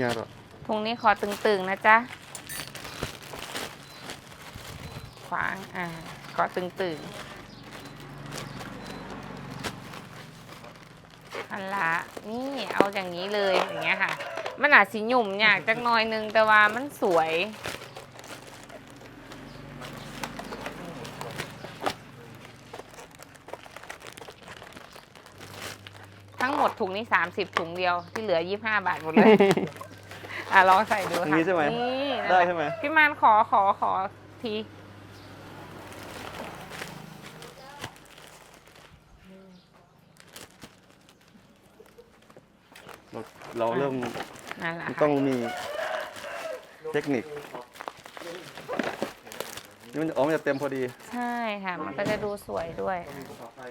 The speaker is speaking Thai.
ยากหรอกถุงนี้ขอตึงๆนะจ๊ะ ขวาง อ่า ขอตึงๆอันละ นี่เอาอย่างนี้เลยอย่างเงี้ยค่ะ มันอาจสิหยุ่มยากจักหน่อยนึงแต่ว่ามันสวย ทั้งหมดถุงนี้ 30 ถุงเดียวที่เหลือ 25 บาทหมดเลย อะลองใส่ดูอันค่ะนี้ใช่ไหม นี่นั่นแหละได้ใช่ไหมพี่มานขอขอขอที เราเราเริ่มนั่นแหละต้อค่ะงมีเทคนิคนี่มันอ๋อมันจะเต็มพอดี ใช่ค่ะ มันก็จะดูสวยด้วยต่อไป